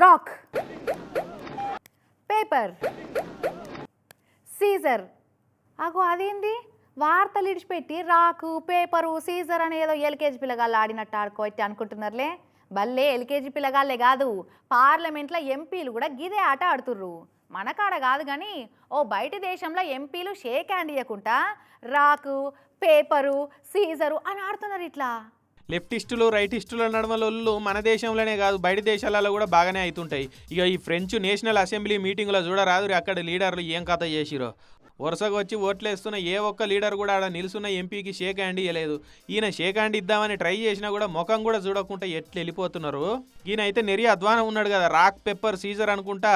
Rock paper scissor అగో అదేంది? వార్తలు ఇడిచిపెట్టి రాకు పేపరు సీజర్ అని ఏదో ఎల్కేజీ పిల్లగాళ్ళు ఆడినట్టు ఆడుకోవచ్చు అనుకుంటున్నారులే. భలే ఎల్కేజీ పిల్లగాళ్ళే కాదు. పార్లమెంట్లో ఎంపీలు కూడా గిదే ఆట ఆడుతుర్రు. మనకాడ కాదు కానీ ఓ బయట దేశంలో ఎంపీలు షేక్ హ్యాండ్ ఇవ్వకుండా రాకు పేపరు సీజరు అని ఆడుతున్నారు ఇట్లా. లెఫ్టిస్టులు రైటిస్టుల నడమలొల్లు మన దేశంలోనే కాదు బయట దేశాలలో కూడా బాగానే అవుతుంటాయి. ఇక ఈ ఫ్రెంచ్ నేషనల్ అసెంబ్లీ మీటింగ్లో చూడరాదు అక్కడ లీడర్లు ఏం కథ చేసిరో వరుసగా వచ్చి ఓట్లేస్తున్న ఏ ఒక్క లీడర్ కూడా ఆడ నిలుసున్న ఎంపీకి షేక్ హ్యాండ్ ఇవ్వలేదు ఈయన షేక్ హ్యాండ్ ఇద్దామని ట్రై చేసినా కూడా ముఖం కూడా చూడకుండా ఎట్లు వెళ్ళిపోతున్నారు? ఈయన అయితే నెరి అధ్వానం ఉన్నాడు కదా రాక్ పెప్పర్ సీజర్ అనుకుంటా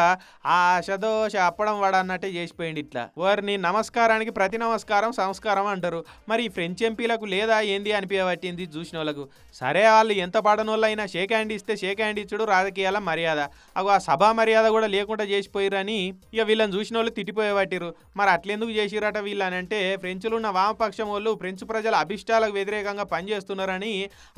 ఆ శదోష అప్పడం వాడ అన్నట్టే చేసిపోయింది ఇట్లా. వారిని నమస్కారానికి ప్రతి నమస్కారం సంస్కారం అంటారు. మరి ఈ ఫ్రెంచ్ ఎంపీలకు లేదా ఏంది అనిపించబట్టింది చూసిన వాళ్ళకు సరే వాళ్ళు ఎంత పడనోళ్ళు అయినా షేక్ హ్యాండ్ ఇస్తే షేక్ హ్యాండ్ ఇచ్చుడు రాజకీయాల మర్యాద. అగో ఆ సభా మర్యాద కూడా లేకుండా చేసిపోయిరని ఇక వీళ్ళని చూసిన వాళ్ళు తిట్టిపోయేవాటిరు మరి అట్లా అట్లెందుకు చేసిరట వీళ్ళని అంటే ఫ్రెంచ్లు ఉన్న వామపక్షం వాళ్ళు ఫ్రెంచ్ ప్రజల అభిష్టాలకు వ్యతిరేకంగా పనిచేస్తున్నారని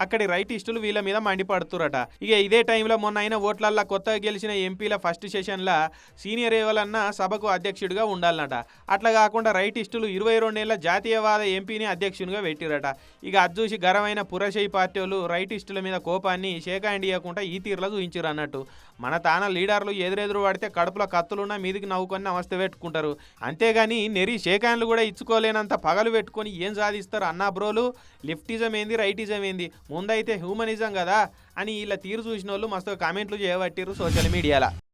అక్కడి రైటిస్టులు వీళ్ళ మీద మండిపడుతురట ఇక ఇదే టైంలో మొన్న అయిన ఓట్లల్లో కొత్తగా గెలిచిన ఎంపీల ఫస్ట్ సెషన్లో సీనియర్ ఏవలన్న సభకు అధ్యక్షుడిగా ఉండాలన్నట. అట్లా కాకుండా రైటిస్టులు ఇరవై రెండేళ్ళ జాతీయవాద ఎంపీని అధ్యక్షునిగా పెట్టిరట ఇక అది గరమైన పురశై పార్టీ వాళ్ళు రైటిస్టుల మీద కోపాన్ని షేక్ ఇవ్వకుండా ఈ తీరులో చూపించారు అన్నట్టు మన తాన లీడర్లు ఎదురెదురు పడితే కడుపులో కత్తులున్న మీదికి నవ్వుకొని అవస్థ పెట్టుకుంటారు. అంతేగాని నెరి షేక్ హ్యాండ్లు కూడా ఇచ్చుకోలేనంత పగలు పెట్టుకొని ఏం సాధిస్తారు అన్నా బ్రోలు? లెఫ్టిజం ఏంది? రైటిజం ఏంది? ముందైతే హ్యూమనిజం కదా అని ఇలా తీరు చూసిన వాళ్ళు మస్తు కామెంట్లు చేయబట్టిరు సోషల్ మీడియాలో.